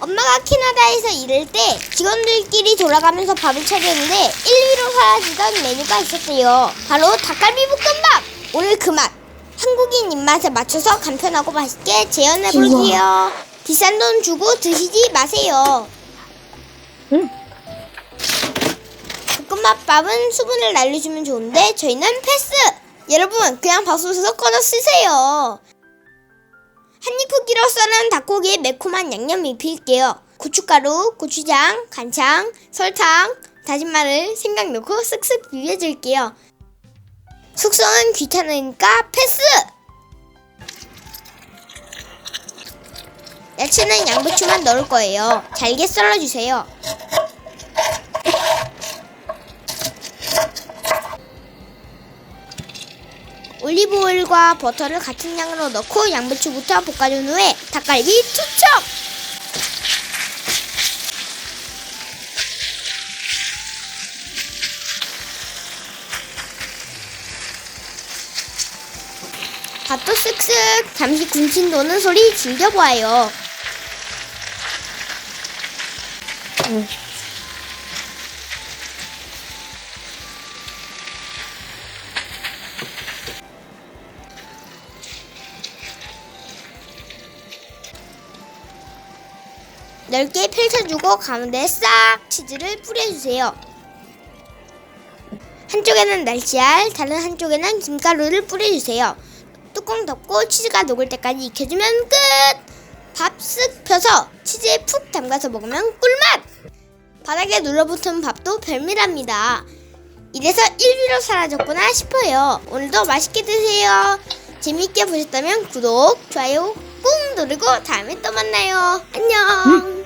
엄마가 캐나다에서 일할 때 직원들끼리 돌아가면서 밥을 차렸는데 1위로 사라지던 메뉴가 있었대요. 바로 닭갈비 볶음밥! 오늘 그 맛! 한국인 입맛에 맞춰서 간편하고 맛있게 재현해 볼게요. 비싼 돈 주고 드시지 마세요. 응. 볶음밥밥은 수분을 날려주면 좋은데 저희는 패스! 여러분 그냥 밥솥에서 꺼내 쓰세요. 한입 크기로 썰은 닭고기에 매콤한 양념 입힐게요. 고춧가루, 고추장, 간장, 설탕, 다진 마늘, 생강 넣고 쓱쓱 비벼줄게요. 숙성은 귀찮으니까 패스! 야채는 양배추만 넣을 거예요. 잘게 썰어주세요. 올리브오일과 버터를 같은 양으로 넣고 양배추부터 볶아준 후에 닭갈비 투척! 밥도 쓱쓱 잠시 군침 도는 소리 즐겨보아요. 응. 넓게 펼쳐주고 가운데 싹 치즈를 뿌려주세요. 한쪽에는 날치알, 다른 한쪽에는 김가루를 뿌려주세요. 뚜껑 덮고 치즈가 녹을 때까지 익혀주면 끝! 밥 쓱 펴서 치즈에 푹 담가서 먹으면 꿀맛! 바닥에 눌러붙은 밥도 별미랍니다. 이래서 1위로 사라졌구나 싶어요. 오늘도 맛있게 드세요. 재밌게 보셨다면 구독, 좋아요 꾹 누르고 다음에 또 만나요. 안녕!